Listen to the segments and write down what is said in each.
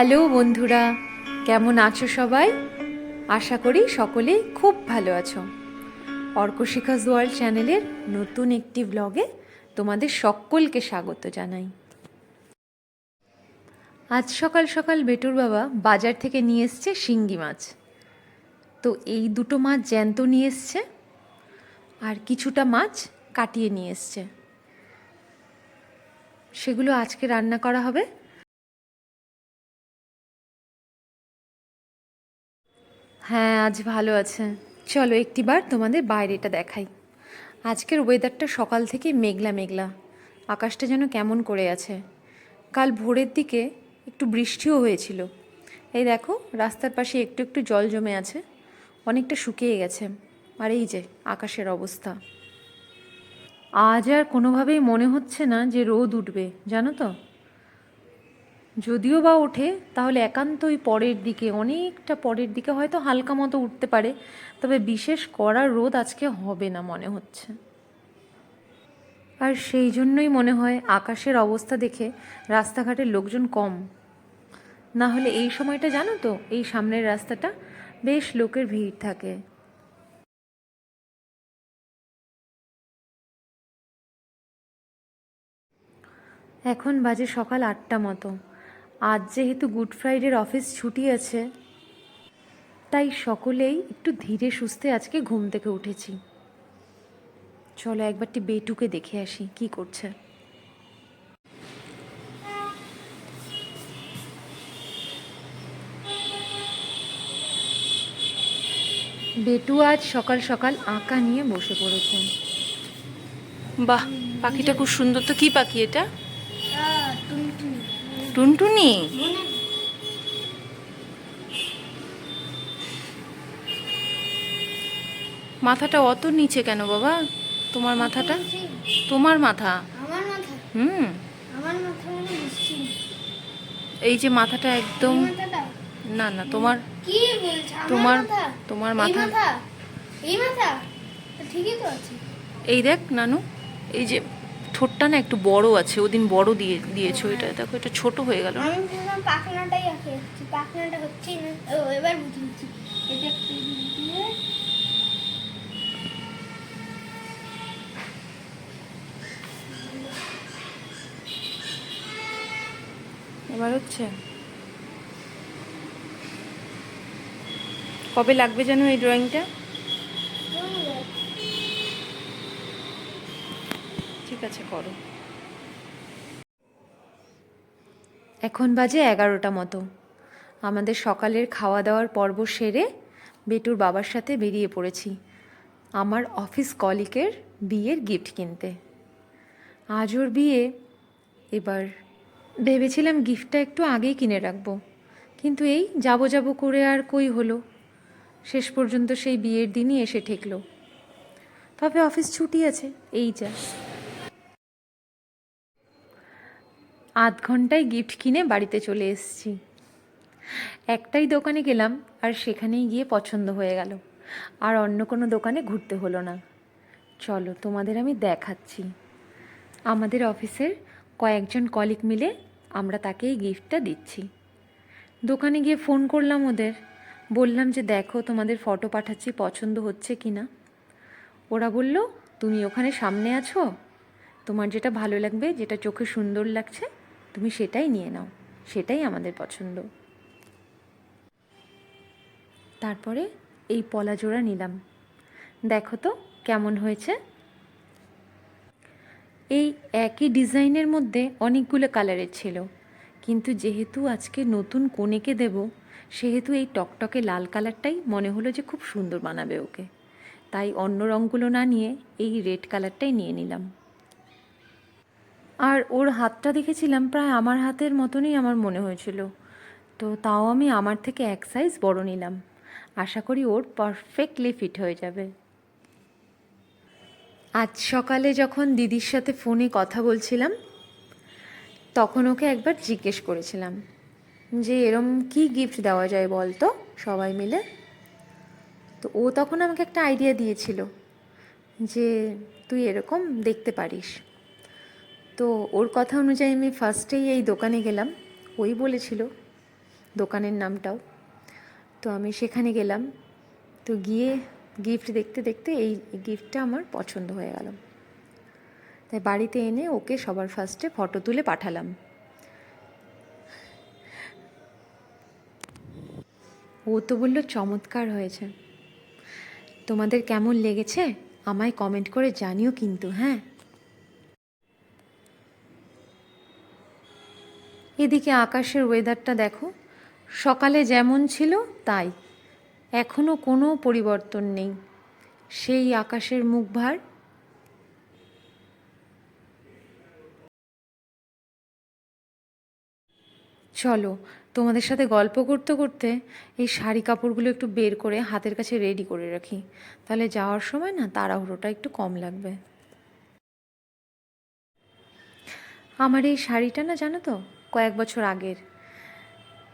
Hello বন্ধুরা, কেমন আছো সবাই? আশা করি সকলে খুব ভালো আছো। অর্কশিখাস ওয়ার্ল্ড চ্যানেলের নতুন একটি ব্লগে তোমাদের সকলকে স্বাগত জানাই। আজ সকাল সকাল বেটুর বাবা বাজার থেকে নিয়ে এসছে শিঙ্গি মাছ। তো এই দুটো মাছ জ্যান্ত নিয়ে এসছে আর কিছুটা মাছ কাটিয়ে নিয়ে এসছে। সেগুলো আজকে রান্না করা হবে। হ্যাঁ আজ ভালো আছে। চলো একটিবার তোমাদের বাইরেটা দেখাই। আজকের ওয়েদারটা সকাল থেকে মেঘলা মেঘলা। আকাশটা যেন কেমন করে আছে। কাল ভোরের দিকে একটু বৃষ্টিও হয়েছিল। এই দেখো, রাস্তার পাশে একটু একটু জল জমে আছে। অনেকটা শুকিয়ে গেছে। আর এই যে, আকাশের অবস্থা। আজ আর কোনোভাবেই মনে হচ্ছে না যে রোদ উঠবে, জানো তো? যদিও বা ওঠে, তাহলে একান্তই পরের দিকে, অনেকটা পরের দিকে হয়তো হালকা মতো উঠতে পারে, তবে বিশেষ কড়া রোদ আজকে হবে না মনে হচ্ছে। আর সেই জন্যই মনে হয় আকাশের অবস্থা দেখে রাস্তাঘাটের লোকজন কম। না হলে এই সময়টা জানো তো, এই সামনের রাস্তাটা বেশ লোকের ভিড় থাকে। এখন বাজে সকাল আটটা মতো। আজ যেহেতু গুড ফ্রাইডের অফিস ছুটি আছে, তাই সকলেই একটু ধীরে সুস্থে আজকে ঘুম থেকে উঠেছি। চলো একবারটি বেটুকে দেখে আসি কি করছে। বেটু আজ সকাল সকাল আঁকা নিয়ে বসে পড়েছেন বাহ, পাখিটা খুব সুন্দর। তো কি পাখি এটা? টুনটুনি? মাথাটা অত নিচে কেন বাবা? তোমার মাথাটা? তোমার মাথা? হুম। মানে। এই যে মাথাটা একদম না না তোমার তোমার তোমার মাথা এই দেখ নানু এই যে ঠোঁটটা না একটু বড় আছে ওদিন বড় দিয়ে দিয়েছ এটা দেখো এটা ছোট হয়ে গেল। পাখনাটাই পাখনাটা ও এবার বুঝেছি এটা একটু এবার হচ্ছে? কবে লাগবে যেন এই ড্রয়িংটা ঠিক আছে করো। এখন বাজে এগারোটা মতো। আমাদের সকালের খাওয়া দাওয়ার পর্ব সেরে বেটুর বাবার সাথে বেরিয়ে পড়েছি, আমার অফিস কলিকের বিয়ের গিফট কিনতে। আজ ওর বিয়ে। এবার ভেবেছিলাম গিফটটা একটু আগেই কিনে রাখব, কিন্তু এই যাব যাব করে আর কই হলো? শেষ পর্যন্ত সেই বিয়ের দিনই এসে ঠেকলো। তবে অফিস ছুটি আছে, এই যা। আধ ঘন্টায় গিফট কিনে বাড়িতে চলে এসেছি। একটাই দোকানে গেলাম আর সেখানেই গিয়ে পছন্দ হয়ে গেল। আর অন্য কোনো দোকানে ঘুরতে হলো না। চলো তোমাদের আমি দেখাচ্ছি। আমাদের অফিসের কয়েকজন কলিগ মিলে আমরা তাকেই গিফটটা দিচ্ছি। দোকানে গিয়ে ফোন করলাম ওদের। বললাম যে, দেখো তোমাদের ফটো পাঠাচ্ছি, পছন্দ হচ্ছে কি না ওরা বলল, তুমি ওখানে সামনে আছো? তোমার যেটা ভালো লাগবে, যেটা চোখে সুন্দর লাগছে তুমি সেটাই নিয়ে নাও, সেটাই আমাদের পছন্দ। তারপরে এই পলা জোড়া নিলাম। দেখো তো কেমন হয়েছে। এই একই ডিজাইনের মধ্যে অনেকগুলো কালারের ছিল, কিন্তু যেহেতু আজকে নতুন কনেকে দেব, সেহেতু এই টকটকে লাল কালারটাই মনে হলো যে খুব সুন্দর বানাবে ওকে। তাই অন্য রঙগুলো না নিয়ে এই রেড কালারটাই নিয়ে নিলাম। আর ওর হাতটা দেখেছিলাম প্রায় আমার হাতের মতনই আমার মনে হয়েছিল। তো তাও আমি আমার থেকে এক সাইজ বড় নিলাম। আশা করি ওর পারফেক্টলি ফিট হয়ে যাবে। আজ সকালে যখন দিদির সাথে ফোনে কথা বলছিলাম, তখন ওকে একবার জিজ্ঞেস করেছিলাম যে, এরম কি গিফট দেওয়া যায় বল তো সবাই মিলে? তো ও তখন আমাকে একটা আইডিয়া দিয়েছিল যে, তুই এরকম দেখতে পারিস। তো ওর কথা অনুযায়ী আমি ফার্স্টেই এই দোকানে গেলাম। ওই বলেছিল দোকানের নামটাও। তো আমি সেখানে গেলাম। তো গিয়ে গিফট দেখতে দেখতে এই গিফটটা আমার পছন্দ হয়ে গেল। তাই বাড়িতে এনে ওকে সবার ফার্স্টে ফটো তুলে পাঠালাম। ও তো বলল, চমৎকার হয়েছে। তোমাদের কেমন লেগেছে? আমায় কমেন্ট করে জানিও কিন্তু হ্যাঁ? এদিকে আকাশের ওয়েদারটা দেখো। সকালে যেমন ছিল, তাই। এখনও কোনো পরিবর্তন নেই। সেই আকাশের মুখভার। চলো, তোমাদের সাথে গল্প করতে করতে এই শাড়ি কাপড়গুলো একটু বের করে হাতের কাছে রেডি করে রাখি। তাহলে যাওয়ার সময় না তাড়াহুড়োটা একটু কম লাগবে। আমার এই শাড়িটা না জানো তো? কয়েক বছর আগের।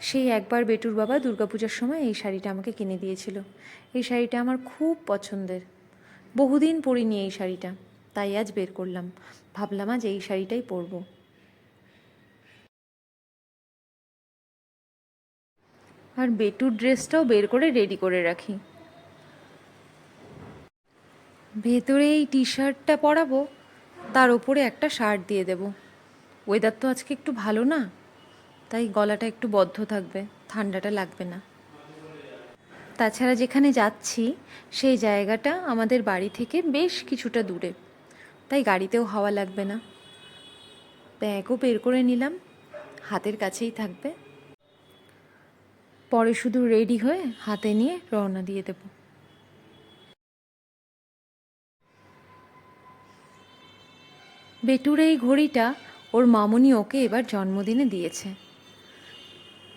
সেই একবার বেটুর বাবা দুর্গাপূজার সময় এই শাড়িটা আমাকে কিনে দিয়েছিল। এই শাড়িটা আমার খুব পছন্দের। বহুদিন পরিনি এই শাড়িটা। তাই আজ বের করলাম। ভাবলাম আজ এই শাড়িটাই পরবো। আর বেটুর ড্রেসটাও বের করে রেডি করে রাখি। ভেতরে এই টি শার্টটা পরাবো, তার ওপরে একটা শার্ট দিয়ে দেব। ওয়েদার তো আজকে একটু ভালো না, তাই গলাটা একটু বদ্ধ থাকবে, ঠান্ডাটা লাগবে না। তাছাড়া যেখানে যাচ্ছি, সেই জায়গাটা আমাদের বাড়ি থেকে বেশ কিছুটা দূরে, তাই গাড়িতেও হাওয়া লাগবে না। ব্যাগও বের করে নিলাম, হাতের কাছেই থাকবে। পরে শুধু রেডি হয়ে হাতে নিয়ে রওনা দিয়ে দেব। বেটুর এই ঘড়িটা ওর মামুনি ওকে এবার জন্মদিনে দিয়েছে।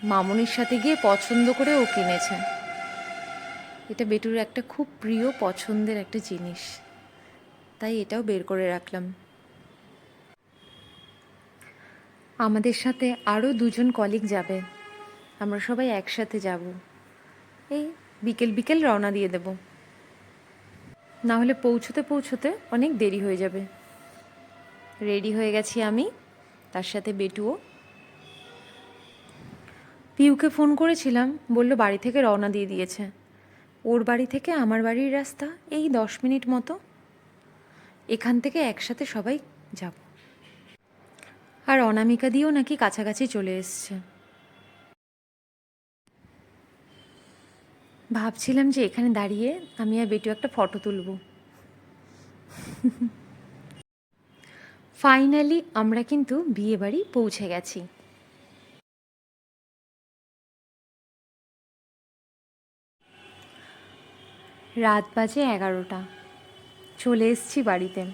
মামুনির সাথে গিয়ে পছন্দ করে ও কিনেছে। এটা বেটুর একটা খুব প্রিয় পছন্দের একটা জিনিস। তাই এটাও বের করে রাখলাম। আমাদের সাথে আরও দুজন কলিগ যাবে। আমরা সবাই একসাথে যাব। এই বিকেল বিকেল রওনা দিয়ে দেব। না হলে পৌঁছতে পৌঁছতে অনেক দেরি হয়ে যাবে। রেডি হয়ে গেছি আমি। তার সাথে বেটুও। পিউকে ফোন করেছিলাম, বলল বাড়ি থেকে রওনা দিয়ে দিয়েছে। ওর বাড়ি থেকে আমার বাড়ির রাস্তা এই দশ মিনিট মতো। এখান থেকে একসাথে সবাই যাব। আর অনামিকা দিয়েও নাকি কাছাকাছি চলে এসছে। ভাবছিলাম যে এখানে দাঁড়িয়ে আমি আর বেটু একটা ফটো তুলব। ফাইনালি আমরা কিন্তু বিয়ে বাড়ি পৌঁছে গেছি। রাত বাজে এগারোটা। চলে এসছি বাড়িতে।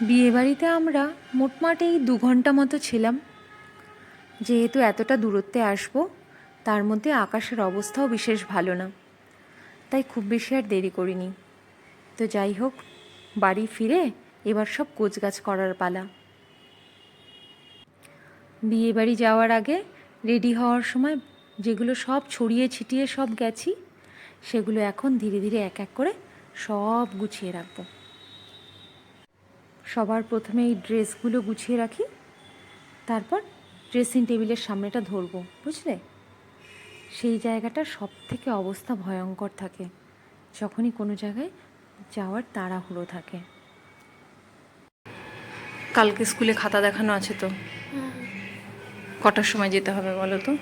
বিয়ে বাড়িতে আমরা মোটমাট এই দু ঘণ্টা মতো ছিলাম। যেহেতু এতটা দূরত্বে আসব, তার মধ্যে আকাশের অবস্থাও বিশেষ ভালো না। তাই খুব বেশি আর দেরি করিনি। তো যাই হোক, বাড়ি ফিরে এবার সব কোচগাছ করার পালা। বিয়ে বাড়ি যাওয়ার আগে রেডি হওয়ার সময় যেগুলো সব ছড়িয়ে ছিটিয়ে সব গেছি, সেগুলো এখন ধীরে ধীরে এক এক করে সব গুছিয়ে রাখব। সবার প্রথমে এই ড্রেসগুলো গুছিয়ে রাখি, তারপর ড্রেসিং টেবিলের সামনেটা ধরবো, বুঝলে? সেই জায়গাটা সব থেকে অবস্থা ভয়ঙ্কর থাকে, যখনই কোনো জায়গায় যাওয়ার তাড়াহুড়ো থাকে। কালকে স্কুলে খাতা দেখানো আছে তো। কটার সময় যেতে হবে বলো তো?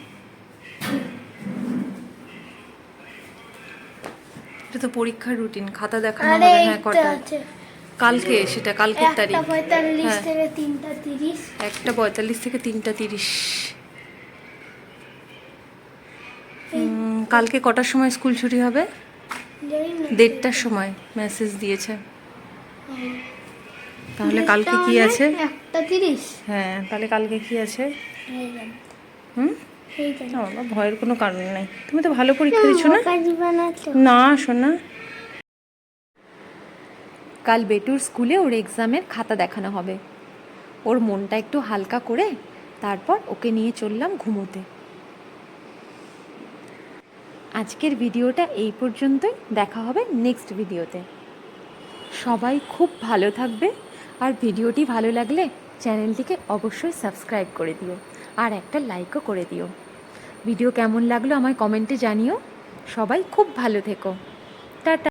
এটা তো পরীক্ষার রুটিন খাতা দেখানো হবে হ্যাঁ কটা কালকে সেটা কালকের তারিখ। একটা পঁয়তাল্লিশ হ্যাঁ। একটা পঁয়তাল্লিশ থেকে তিনটা তিরিশ। কালকে কটার সময় স্কুল ছুটি হবে? দেড়টার সময় মেসেজ দিয়েছে। তাহলে কালকে কি আছে? একটা তিরিশ। হ্যাঁ তাহলে কালকে কি আছে? হুম? বাবা ভয়ের কোনো কারণ নাই। তুমি তো ভালো পরীক্ষা দিচ্ছ না? না শোনা। কাল বেটুর স্কুলে ওর এক্সামের খাতা দেখানো হবে। ওর মনটা একটু হালকা করে তারপর ওকে নিয়ে চললাম ঘুমোতে। আজকের ভিডিওটা এই পর্যন্তই। দেখা হবে নেক্সট ভিডিওতে। সবাই খুব ভালো থাকবে। আর ভিডিওটি ভালো লাগলে চ্যানেলটিকে অবশ্যই সাবস্ক্রাইব করে দিও আর একটা লাইকও করে দিও। ভিডিও কেমন লাগল আমায় কমেন্টে জানিও। সবাই খুব ভালো থেকো। টাটা।